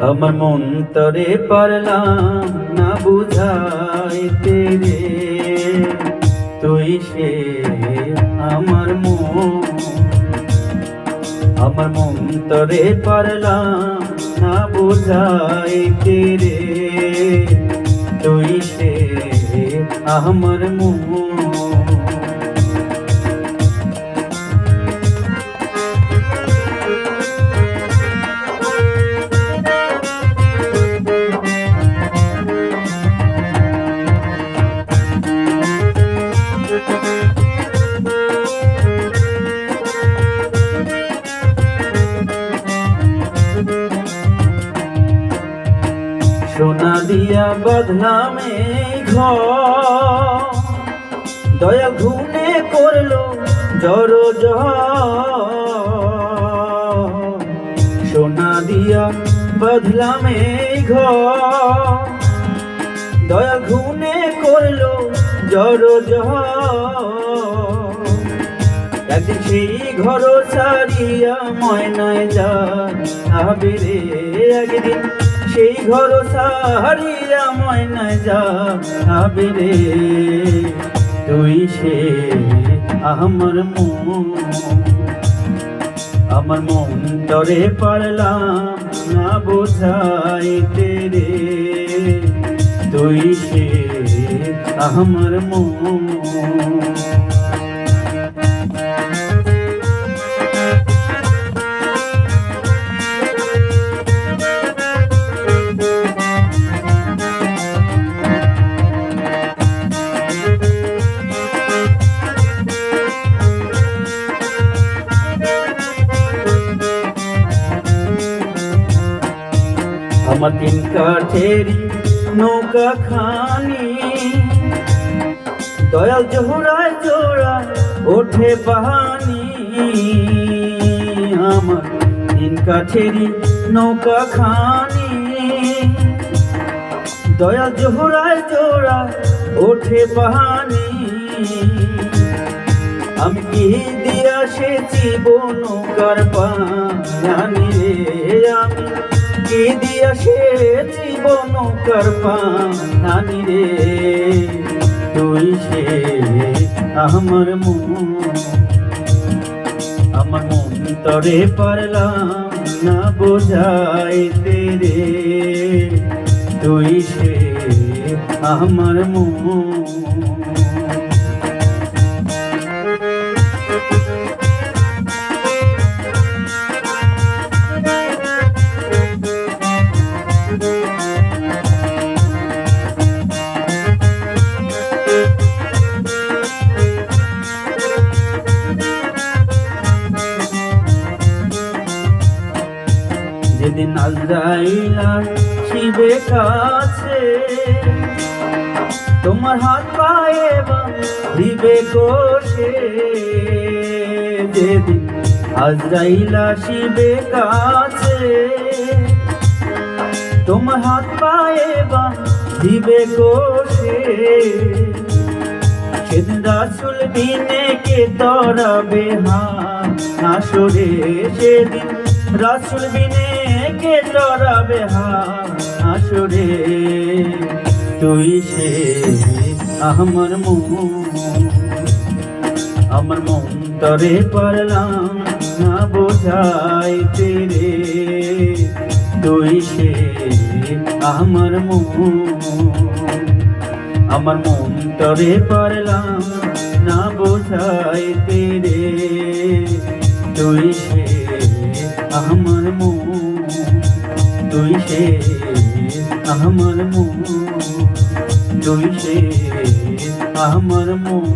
আমার মন তরে পারলাম না বুঝাইতে রে তুই সে আমার মন। আমার মন তরে পারলাম না বুঝাইতে রে তুই সে আমার মন। বদনাম ঘর। দয়া ঘুনে করল জর সোনা দিয়া বদলাম ঘর। দয়া ঘুনে করল জর সেই ঘর সারিয়া ময়নায় যা আবে রে একদিন। সেই ঘর সারিয়া ময়নায় যা আবে রে তুই সে আমার মন আমার মন তরে পারলাম না বোঝাইতে রে। তুই সে আমার মন আমার তিন কাঠেরি নৌকা খানি দয়াল জোহরায় জোড়া ওঠে পাহানি আমার তিন কাঠেরি নৌকা খানি দয়াল জোহরায় জোড়া ওঠে পাহানি আমি কি দিয়া সে জীবন কার পানি আমি? কি দিয়া সে জীবন কার রে। তুই সে আমার মন আমার মন তরে পারলাম না বোঝাইতে রে। তুই সে আমার মন যেদিন আজরাইলা শিবে কাছে তোমার হাত পায়ে দিবে কোষে। যেদিন আজরাইলা শিবে কাছে তোমার হাত পায়ে বা দিবে কোষে। সেদিন রাসুল বিনে কে তরাবে হাসরে সেদিন। রাসুল বিনে কে তরাবে হাসরে তুই সে আমার মন আমার মন তরে পারলাম না বোঝাইতে রে। সে আমার মন। আমার মন তরে পারলাম না বোঝাইতে রে। সে আমার মন সে আমার মন। সে আমার মন।